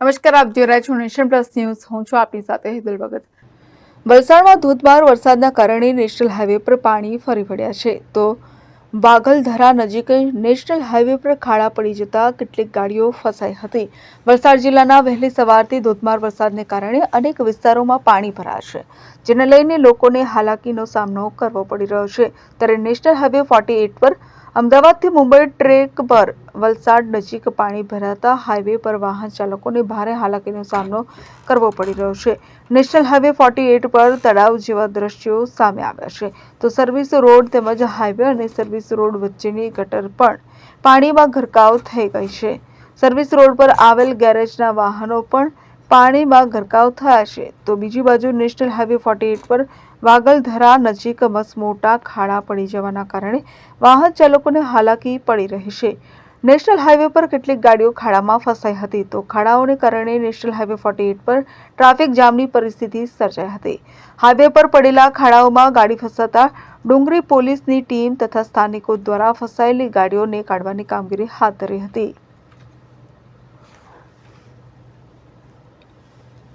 નમસ્કાર, આપ જોઈ રહ્યા છો નેશન પ્લસ ન્યૂઝ. હું છું આપની સાથે હિદલ ભગત. વલસાડમાં ધોધમાર વરસાદના કારણે નેશનલ હાઈવે પર પાણી ફરી વળ્યા છે. તો વાઘલધરા નજીક નેશનલ હાઈવે પર ખાડા પડી જતા કેટલીક ગાડીઓ ફસાઈ હતી. વલસાડ જિલ્લાના વહેલી સવારથી ધોધમાર વરસાદને કારણે અનેક વિસ્તારોમાં પાણી ભરાયા છે, જેને લઈને લોકોને હાલાકીનો સામનો કરવો પડી રહ્યો છે. ત્યારે નેશનલ હાઈવે ફોર્ટી પર અમદાવાદથી મુંબઈ ટ્રેક પર વલસાડ નજીક પાણી ભરાતા હાઈવે પર વાહન ચાલકોને ભારે હાલાકીનો સામનો કરવો પડી રહ્યો છે. નેશનલ હાઈવે ફોર્ટી એટ પર તળાવ જેવા દ્રશ્યો સામે આવ્યા છે. તો સર્વિસ રોડ તેમજ હાઈવે અને સર્વિસ રોડ વચ્ચેની ગટર પણ પાણીમાં ગરકાવ થઈ ગઈ છે. સર્વિસ રોડ પર આવેલ ગેરેજના વાહનો પણ પાણીમાં ગરકાવ થયા છે. તો બીજી બાજુ નેશનલ હાઈવે ફોર્ટી એટ પર વાગલધરા નજીક મસમોટા ખાડા પડી જવાના કારણે વાહન ચાલકોને હાલાકી પડી રહી છે. નેશનલ હાઈવે પર કેટલીક ગાડીઓ ખાડામાં ફસાઈ હતી. તો ખાડાઓને કારણે નેશનલ હાઈવે ફોર્ટી એટ પર ટ્રાફિક જામની પરિસ્થિતિ સર્જાઈ હતી. હાઈવે પર પડેલા ખાડાઓમાં ગાડી ફસાતા ડુંગરી પોલીસની ટીમ તથા સ્થાનિકો દ્વારા ફસાયેલી ગાડીઓને કાઢવાની કામગીરી હાથ ધરી હતી.